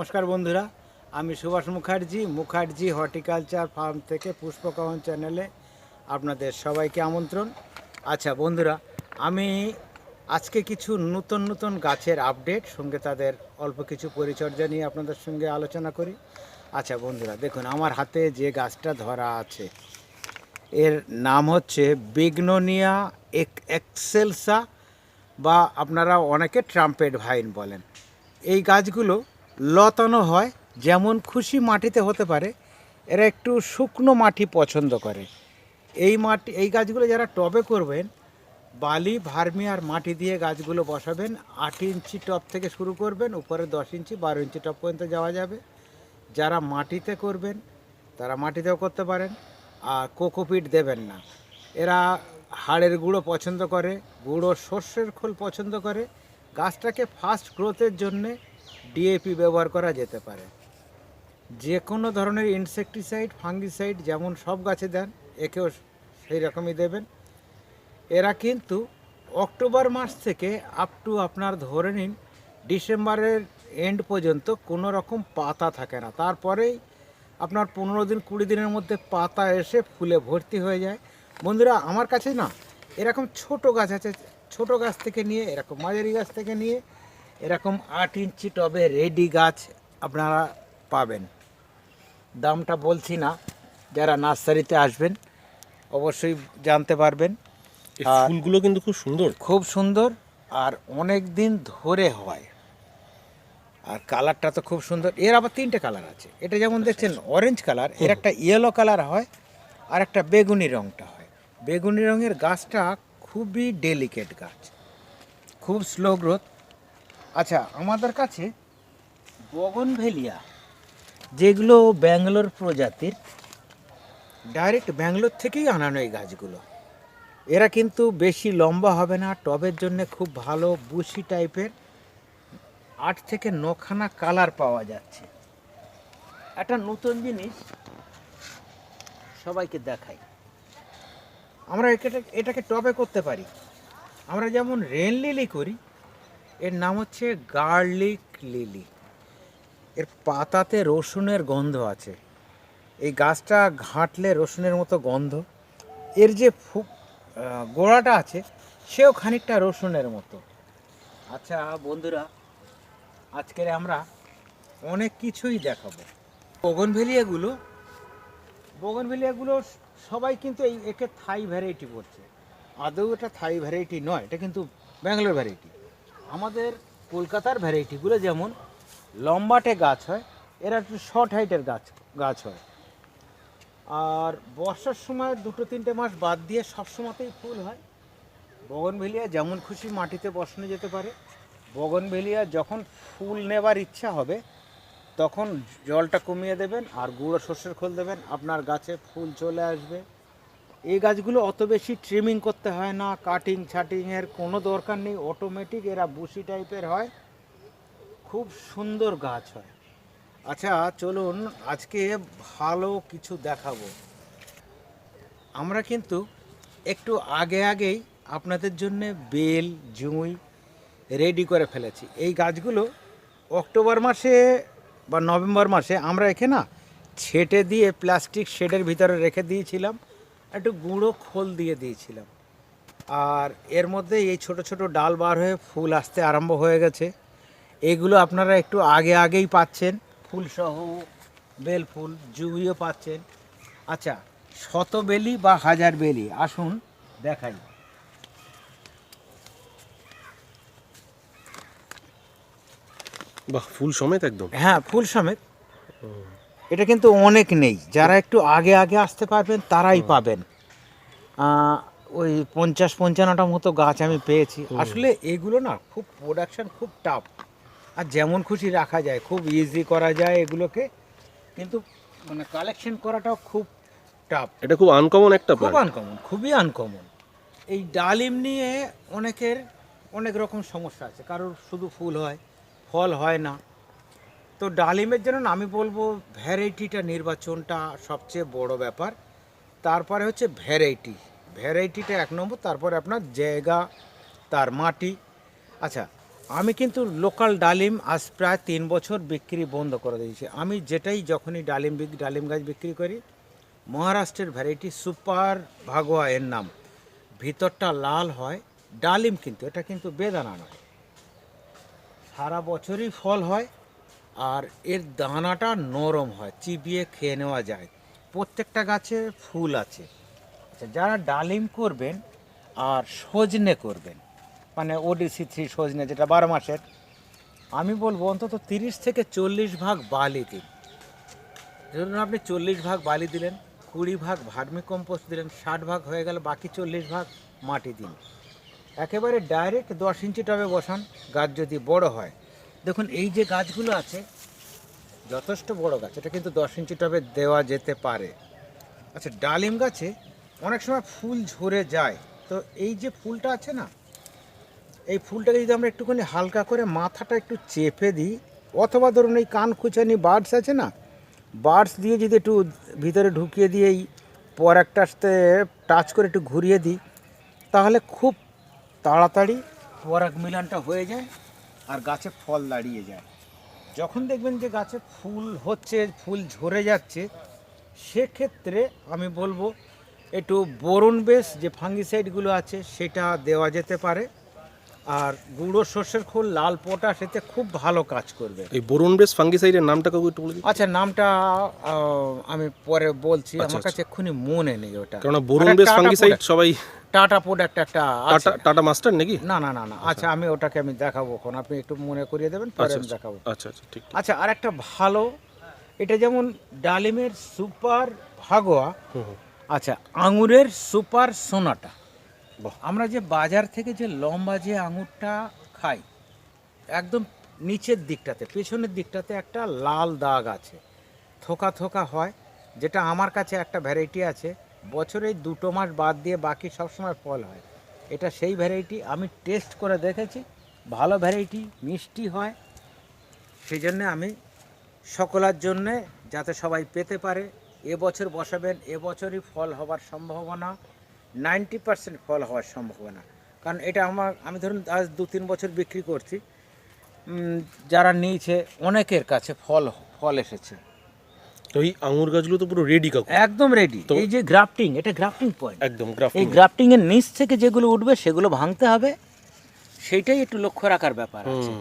নমস্কার বন্ধুরা, আমি সুভাষ মুখার্জি মুখার্জি হর্টিকালচার ফার্ম থেকে পুষ্পকহন চ্যানেলে আপনাদের সবাইকে আমন্ত্রণ। আচ্ছা বন্ধুরা, আমি আজকে কিছু নতুন নতুন গাছের আপডেট, সঙ্গে তাদের অল্প কিছু পরিচর্যা নিয়ে আপনাদের সঙ্গে আলোচনা করি। আচ্ছা বন্ধুরা, দেখুন, আমার হাতে যে গাছটা ধরা আছে, এর নাম হচ্ছে বিগনোনিয়া এক, এক্সেলসা, বা আপনারা অনেকে ট্রাম্পেড ভাইন বলেন। এই গাছগুলো লতানো হয়, যেমন খুশি মাটিতে হতে পারে, এরা একটু শুকনো মাটি পছন্দ করে। এই মাটি, এই গাছগুলো যারা টবে করবেন, বালি, ভার্মি আর মাটি দিয়ে গাছগুলো বসাবেন, আট ইঞ্চি টব থেকে শুরু করবেন, উপরে দশ ইঞ্চি, বারো ইঞ্চি টব পর্যন্ত যাওয়া যাবে। যারা মাটিতে করবেন, তারা মাটিতেও করতে পারেন, আর কোকোপিট দেবেন না। এরা হাড়ের গুঁড়ো পছন্দ করে, গুঁড়ো সর্ষের খোল পছন্দ করে। গাছটাকে ফাস্ট গ্রোথের জন্যে ডিএপি ব্যবহার করা যেতে পারে। যে কোনো ধরনের ইনসেকটিসাইড ফাঙ্গিসাইড যেমন সব গাছে দেন, একেও সেই রকমই দেবেন। এরা কিন্তু অক্টোবর মাস থেকে আপ টু আপনার ধরে নিন ডিসেম্বরের এন্ড পর্যন্ত কোনো রকম পাতা থাকে না। তারপরেই আপনার পনেরো দিন, কুড়ি দিনের মধ্যে পাতা এসে ফুলে ভর্তি হয়ে যায়। বন্ধুরা, আমার কাছে না এরকম ছোট গাছ আছে, ছোট গাছ থেকে নিয়ে এরকম মাঝারি গাছ থেকে নিয়ে এরকম আট ইঞ্চি টবে রেডি গাছ আপনারা পাবেন। দামটা বলছি না যারা নার্সারিতে আসবেন অবশ্যই জানতে পারবেন। ফুলগুলো কিন্তু খুব সুন্দর। খুব সুন্দর আর অনেক দিন ধরে হয়। আর কালারটা তো খুব সুন্দর। এর আবার তিনটে কালার আছে। এটা যেমন দেখছেন অরেঞ্জ কালারের একটা ইয়েলো কালার হয় আর একটা বেগুনি রঙটা হয়। বেগুনি রঙের গাছটা খুবই ডেলিকেট গাছ। খুব স্লো গ্রোথ আচ্ছা আমাদের কাছে বগনভেলিয়া, যেগুলো ব্যাঙ্গালোর প্রজাতির, ডাইরেক্ট ব্যাঙ্গালোর থেকেই আনানো এই গাছগুলো। এরা কিন্তু বেশি লম্বা হবে না, টবের জন্য খুব ভালো বুশি টাইপের, আট থেকে নখানা কালার পাওয়া যাচ্ছে। একটা নতুন জিনিস সবাইকে দেখাই। আমরা এটাকে এটাকে টবে করতে পারি। আমরা যেমন রেন লিলি করি এর নাম হচ্ছে গার্লিক লিলি। এর পাতাতে রসুনের গন্ধ আছে। এই গাছটা ঘাঁটলে রসুনের মতো গন্ধ। এর যে গোড়াটা আছে, সেও খানিকটা রসুনের মতো। আচ্ছা বন্ধুরা, আজকের আমরা অনেক কিছুই দেখাবো। বগনভেলিয়াগুলো বগনভেলিয়াগুলো সবাই কিন্তু এই, একে থাই ভ্যারাইটি বলছে। আদৌ এটা থাই ভ্যারাইটি নয়, এটা কিন্তু ব্যাঙ্গালোর ভ্যারাইটি আমাদের কলকাতার ভ্যারাইটিগুলো যেমন লম্বাটে গাছ হয়, এরা একটু শর্ট হাইটের গাছ গাছ হয়। আর বর্ষার সময় দুটো তিনটে মাস বাদ দিয়ে সব সময়তেই ফুল হয়। বগনভেলিয়া যেমন খুশি মাটিতে বসানো যেতে পারে। বগনভেলিয়া যখন ফুল নেবার ইচ্ছা হবে, তখন জলটা কমিয়ে দেবেন আর গুঁড়ো সর্ষের খোল দেবেন। আপনার গাছে ফুল চলে আসবে। এই গাছগুলো অত বেশি ট্রিমিং করতে হয় না কাটিং ছাটিংয়ের কোনো দরকার নেই অটোমেটিক এরা বুশি টাইপের হয়। খুব সুন্দর গাছ হয়। আচ্ছা চলুন আজকে ভালো কিছু দেখাবো। আমরা কিন্তু একটু আগে আগেই আপনাদের জন্য বেল, জুঁই রেডি করে ফেলেছি। এই গাছগুলো অক্টোবর মাসে বা নভেম্বর মাসে আমরা এখানে না ছেটে দিয়ে প্লাস্টিক শেডের ভিতরে রেখে দিয়েছিলাম। একটু গুঁড়ো খোল দিয়ে দিয়েছিলাম। আর এর মধ্যে এই ছোট ছোট ডাল বার হয়ে ফুল আসতে আরম্ভ হয়ে গেছে। এগুলো আপনারা একটু আগে আগেই পাচ্ছেন। ফুলসহ বেল ফুল জুইও পাচ্ছেন। আচ্ছা শত বেলি বা হাজার বেলি? আসুন দেখাই। বাহ ফুল সমেত একদম? হ্যাঁ ফুল সমেত। এটা কিন্তু অনেক নেই। যারা একটু আগে আগে আসতে পারবেন তারাই পাবেন। ওই পঞ্চাশ পঞ্চান্নটা মতো গাছ আমি পেয়েছি। আসলে এগুলো না খুব প্রোডাকশান খুব টাফ আর যেমন খুশি রাখা যায় খুব ইজি করা যায় এগুলোকে। কিন্তু মানে কালেকশন করাটাও খুব টাফ এটা খুব আনকমন একটা খুব আনকমন খুবই আনকমন এই ডালিম নিয়ে অনেকের অনেক রকম সমস্যা আছে। কারোর শুধু ফুল হয় ফল হয় না। তো ডালিমের জন্য আমি বলব ভ্যারাইটিটা নির্বাচনটা সবচেয়ে বড় ব্যাপার। তারপরে হচ্ছে ভ্যারাইটি। ভ্যারাইটিটা এক নম্বর, তারপরে আপনার জায়গা, তার মাটি। আচ্ছা আমি কিন্তু লোকাল ডালিম আজ প্রায় তিন বছর বিক্রি বন্ধ করে দিয়েছি। আমি যেটাই যখনই ডালিম ডালিম গাছ বিক্রি করি, মহারাষ্ট্রের ভ্যারাইটি সুপার ভাগোয়া এর নাম। ভিতরটা লাল হয়, ডালিম কিন্তু, এটা কিন্তু বেদানা নয়। সারা বছরই ফল হয় আর এর দানাটা নরম হয়, চিবিয়ে খেয়ে নেওয়া যায়। প্রত্যেকটা গাছে ফুল আছে। আচ্ছা যারা ডালিম করবেন আর সজনে করবেন মানে ওডিসি থ্রি সজনে যেটা বারো মাসের, আমি বলব অন্তত তিরিশ থেকে চল্লিশ ভাগ বালি দিন। ধরুন আপনি চল্লিশ ভাগ বালি দিলেন, কুড়ি ভাগ ভার্মি কম্পোস্ট দিলেন, ষাট ভাগ হয়ে গেল, বাকি চল্লিশ ভাগ মাটি দিন। একেবারে ডাইরেক্ট দশ ইঞ্চি টবে বসান, গাছ যদি বড় হয়। দেখুন, এই যে গাছগুলো আছে, যথেষ্ট বড় গাছ। এটা কিন্তু দশ ইঞ্চি টবে দেওয়া যেতে পারে। আচ্ছা ডালিম গাছে অনেক সময় ফুল ঝরে যায়। তো এই যে ফুলটা আছে না, এই ফুলটাকে যদি আমরা একটুখানি হালকা করে মাথাটা একটু চেপে দিই, অথবা ধরুন এই কান খুচানি বার্ডস আছে না, বার্ডস দিয়ে যদি একটু ভিতরে ঢুকিয়ে দিয়ে এই পর একটাতে টাচ করে একটু ঘুরিয়ে দিই, তাহলে খুব তাড়াতাড়ি পরাগ মিলনটা হয়ে যায়। আর গাছে ফল দাঁড়িয়ে যায়। যখন দেখবেন যে গাছে ফুল হচ্ছে ফুল ঝরে যাচ্ছে সেক্ষেত্রে আমি বলব একটু বোরন বেস যে ফাঙ্গিসাইডগুলো আছে সেটা দেওয়া যেতে পারে। আর গুঁড়ো সর্ষের খোল লাল পটাশ এতে খুব ভালো কাজ করবে। এই বোরন বেস ফাঙ্গিসাইডের নামটা কাউকে একটু বলে আচ্ছা নামটা আমি পরে বলছি। আচ্ছা, আমার কাছে এক্ষুনি মনে নেই ওটা। বোরন একটা বেস ফাঙ্গিসাইড সবাই টাটা প্রোডাক্ট একটা টাটা টাটা মাস্টার নাকি? না না না না। আচ্ছা। আমি ওটাকে আমি দেখাবো এখন। আপনি একটু মনে করিয়ে দেবেন পরে আচ্ছা আমি আচ্ছা। দেখাবো। আচ্ছা আচ্ছা ঠিক। আচ্ছা আর একটা ভালো এটা যেমন ডালিমের সুপার ভাগোয়া। আচ্ছা আঙুরের সুপার সোনাটা। আমরা যে বাজার থেকে যে লম্বা যে আঙুরটা খাই একদম নিচের দিকটাতে পেছনের দিকটাতে একটা লাল দাগ আছে। থোকা থোকা হয় যেটা আমার কাছে একটা ভ্যারাইটি আছে। বছরে দুটো মাস বাদ দিয়ে বাকি সবসময় ফল হয়। এটা সেই ভ্যারাইটি আমি টেস্ট করে দেখেছি। ভালো ভ্যারাইটি মিষ্টি হয়। সেই জন্যে আমি সকলের জন্যে যাতে সবাই পেতে পারে, এবছর বসাবেন, এবছরই ফল হওয়ার সম্ভাবনা নাইনটি পার্সেন্ট ফল হওয়ার সম্ভাবনা। কারণ এটা আমার, আমি ধরুন আজ দু তিন বছর বিক্রি করছি। যারা নিয়েছে, অনেকের কাছে ফল ফল এসেছে। তো এই আঙুর গাছগুলো তো পুরো রেডি কাকু। একদম রেডি এই যে গ্রাফটিং এটা গ্রাফটিং পয়েন্ট একদম এই গ্রাফটিং গ্রাফটিং এর নিচ থেকে যেগুলো উঠবে সেগুলো ভাঙতে হবে। সেইটাই একটু লক্ষ্য রাখার ব্যাপার আছে।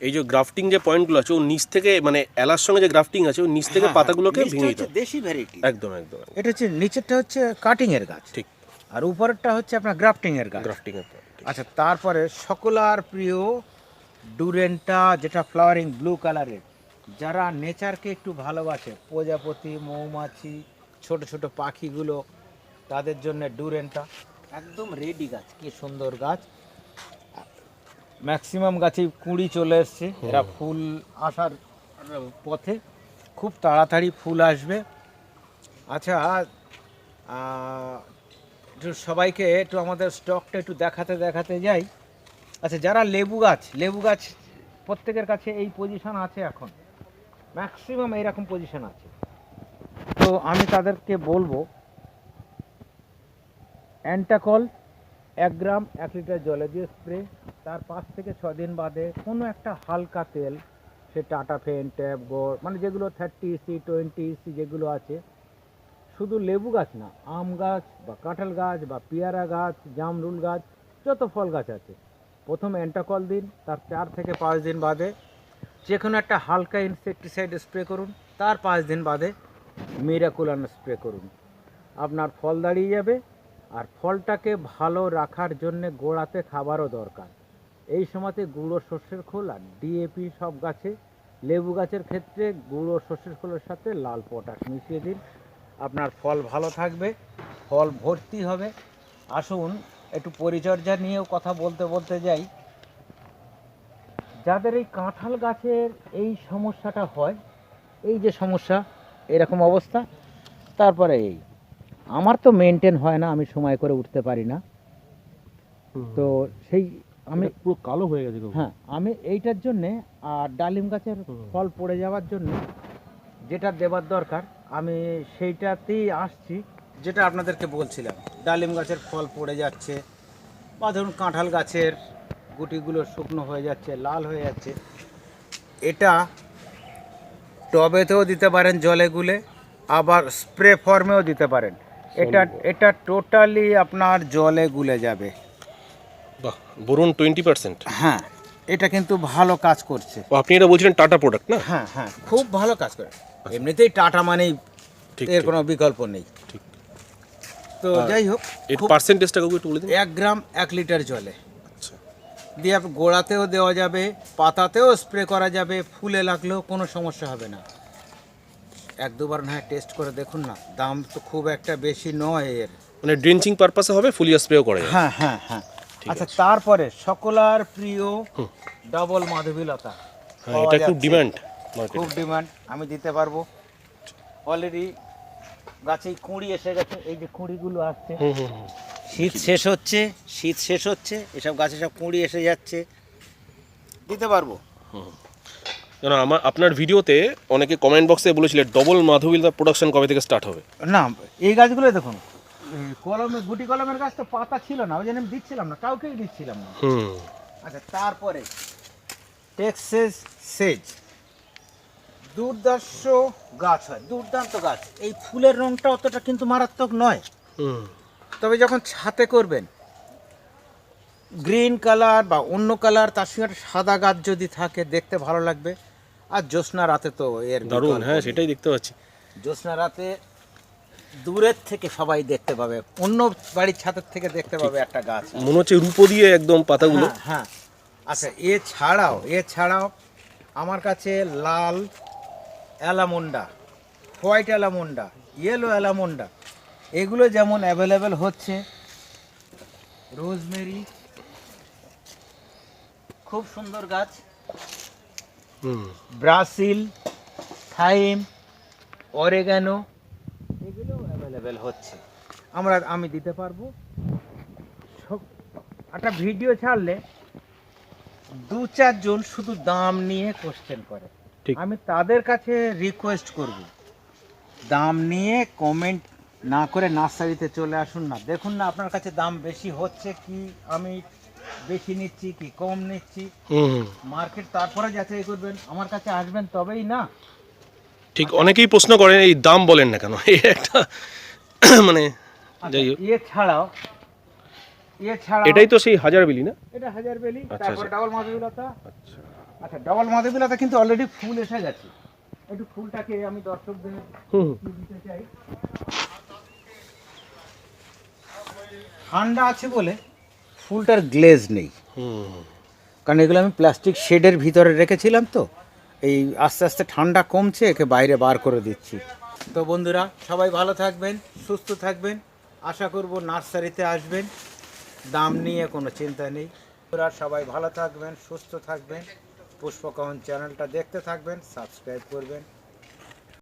এই যে গ্রাফটিং যে পয়েন্টগুলো আছে ও নিচ থেকে মানে এলার সঙ্গে যে গ্রাফটিং আছে ও নিচ থেকে হ্যাঁ, পাতাগুলোকে ভেঙে হচ্ছে দাও দেশি ভ্যারাইটি একদম একদম একদম। এটা হচ্ছে নিচেরটা হচ্ছে কাটিং এর গাছ। ঠিক। আর উপরেরটা হচ্ছে আপনার গ্রাফটিং এর গাছ। গ্রাফটিং এর আচ্ছা তারপরে সকলার প্রিয় ডুরেন্টা যেটা ফ্লাওয়ারিং ব্লু কালারের যারা নেচারকে একটু ভালোবাসে প্রজাপতি মৌমাছি ছোট ছোট পাখিগুলো তাদের জন্য ডুরেন্টা একদম রেডি গাছ কি সুন্দর গাছ। ম্যাক্সিমাম গাছে কুঁড়ি চলে এসছে এরা ফুল আসার পথে খুব তাড়াতাড়ি ফুল আসবে। আচ্ছা একটু সবাইকে একটু আমাদের স্টকটা একটু দেখাতে দেখাতে যাই। আচ্ছা যারা লেবু গাছ লেবু গাছ প্রত্যেকের কাছে এই পজিশন আছে এখন। ম্যাক্সিমাম এইরকম পজিশন আছে। তো আমি তাদেরকে বলব অ্যান্টাকল এক গ্রাম, এক লিটার জলে দিয়ে স্প্রে। তার পাঁচ থেকে ছ দিন বাদে কোনো একটা হালকা তেল, সে টাটা ফেন, ট্যাপ, গোড় মানে যেগুলো থার্টি ইসি টোয়েন্টি ইসি যেগুলো আছে, শুধু লেবু গাছ না, আম গাছ বা কাঁঠাল গাছ বা পেয়ারা গাছ, জামরুল গাছ, যত ফল গাছ আছে। প্রথম অ্যান্টাকল দিন, তার চার থেকে পাঁচ দিন বাদে যে কোনো একটা হালকা ইনসেকটিসাইড স্প্রে করুন, তার পাঁচ দিন বাদে মিরাকুলান স্প্রে করুন। আপনার ফল দাঁড়িয়ে যাবে, আর ফলটাকে ভালো রাখার জন্যে গোড়াতে খাবারও দরকার। এই সময়তে গুঁড়ো শস্যের খোল আর ডিএপি সব গাছে, লেবু গাছের ক্ষেত্রে গুঁড়ো শস্যের খোলের সাথে লাল পটাশ মিশিয়ে দিন। আপনার ফল ভালো থাকবে, ফল ভর্তি হবে। আসুন, একটু পরিচর্যা নিয়েও কথা বলতে বলতে যাই। যাদের এই কাঁঠাল গাছের এই সমস্যাটা হয় এই যে সমস্যা এরকম অবস্থা তারপরে এই। আমার তো মেনটেন হয় না আমি সময় করে উঠতে পারি না। তো সেই আমি পুরো কালো হয়ে গেছে হ্যাঁ আমি এইটার জন্যে আর ডালিম গাছের ফল পড়ে যাওয়ার জন্য যেটা দেবার দরকার আমি সেইটাতেই আসছি। যেটা আপনাদেরকে বলছিলাম ডালিম গাছের ফল পড়ে যাচ্ছে বা ধরুন কাঁঠাল গাছের গুটিগুলো শুকনো হয়ে যাচ্ছে লাল হয়ে যাচ্ছে। এটা টবেতেও দিতে পারেন জলে গুলে। আবার স্প্রে ফর্মেও দিতে পারেন। এটা এটা টোটালি আপনার জলে গুলে যাবে। বাহ বরুণ টোয়েন্টি পার্সেন্ট। হ্যাঁ এটা কিন্তু ভালো কাজ করছে। আপনি এটা বলছিলেন টাটা প্রোডাক্ট না? হ্যাঁ হ্যাঁ খুব ভালো কাজ করে। এমনিতেই টাটা মানেই এর কোনো বিকল্প নেই। ঠিক। তো যাই হোক পার্সেন্টেজটা একটু বলে দিন। এক গ্রাম এক লিটার জলে। দিয়ে গোড়াতেও দেওয়া যাবে পাতাতেও স্প্রে করা যাবে ফুলে লাগলেও কোনো সমস্যা হবে না। এক দুবার না টেস্ট করে দেখুন না দাম তো খুব একটা বেশি নয় এর। মানে ড্রেঞ্চিং পারপাসে হবে ফুলিয়া স্প্রেও করা যাবে। হ্যাঁ হ্যাঁ হ্যাঁ। আচ্ছা তারপরে সকলার প্রিয় ডবল মাধবীলতা। হ্যাঁ এটা খুব ডিমান্ড খুব ডিমান্ড আমি দিতে পারব। অলরেডি গাছেই কুঁড়ি এসে গেছে এই যে কুঁড়িগুলো আসছে। হুম হুম। শীত শেষ হচ্ছে শীত শেষ হচ্ছে এসব গাছে সব কুঁড়ি এসে যাচ্ছে। দিতে পারব। কেন আমার আপনার ভিডিওতে অনেকে কমেন্ট বক্সে বলেছিলেন ডবল মাধবীলতা প্রোডাকশন কবে থেকে স্টার্ট হবে? না এই গাছগুলো দেখুন কলমে গুটি কলমের গাছ তো পাতা ছিল না ওই জন্য আমি দিচ্ছিলাম না কাউকেই দিচ্ছিলাম না। হুম। আচ্ছা তারপরে টেক্সেস সেজ দুর্দর্শ গাছ হয় দুর্দান্ত গাছ। এই ফুলের রংটা অতটা কিন্তু মারাত্মক নয়। হুম। তবে যখন ছাতে করবেন গ্রিন কালার বা অন্য কালার তার সঙ্গে একটা সাদা গাছ যদি থাকে দেখতে ভালো লাগবে। আর জ্যোৎস্না রাতে তো এর দারুণ হ্যাঁ সেটাই দেখতে পাচ্ছি। জ্যোৎস্না রাতে দূরের থেকে সবাই দেখতে পাবে অন্য বাড়ির ছাদের থেকে দেখতে পাবে একটা গাছ। মনে হচ্ছে রূপো দিয়ে একদম পাতাগুলো। হ্যাঁ হ্যাঁ। আচ্ছা এছাড়াও এছাড়াও আমার কাছে লাল allamanda white allamanda yellow allamanda এগুলো যেমন অ্যাভেলেবেল হচ্ছে রোজমেরি খুব সুন্দর গাছ। ব্রাসিল থাইম অরেগানো এগুলো অ্যাভেলেবেল হচ্ছে। আমরা আমি দিতে পারব। একটা ভিডিও ছাড়লে দু চারজন শুধু দাম নিয়ে কোশ্চেন করে। ঠিক। আমি তাদের কাছে রিকোয়েস্ট করব। দাম নিয়ে কমেন্ট না করে নার্সারিতে চলে আসুন না। দেখুন না আপনার কাছে দাম বেশি হচ্ছে কি আমি বেশি নিচ্ছি কি কম নিচ্ছি। মার্কেট তারপরে যাচাই করবেন আমার কাছে আসবেন তবেই না। ঠিক অনেকেই প্রশ্ন করেন এই দাম বলেন না কেন? এই একটা মানে যাই হোক। এছাড়াও এছাড়াও এটাই তো সেই হাজার বিলি না? এটা হাজার বেলি আচ্ছা, তারপর আচ্ছা। ডাবল মাধবীলতা আচ্ছা। আচ্ছা ডাবল মাধবীলতা কিন্তু অলরেডি ফুল এসে গেছে। একটু ফুলটাকে আমি দর্শকদের দিতে চাই। ঠান্ডা আছে বলে ফুলটার গ্লেজ নেই। কারণ এগুলো আমি প্লাস্টিক শেডের ভিতরে রেখেছিলাম তো এই আস্তে আস্তে ঠান্ডা কমছে একে বাইরে বার করে দিচ্ছি। তো বন্ধুরা সবাই ভালো থাকবেন সুস্থ থাকবেন আশা করব নার্সারিতে আসবেন দাম নিয়ে কোনো চিন্তা নেই। বন্ধুরা সবাই ভালো থাকবেন সুস্থ থাকবেন পুষ্পকহন চ্যানেলটা দেখতে থাকবেন সাবস্ক্রাইব করবেন।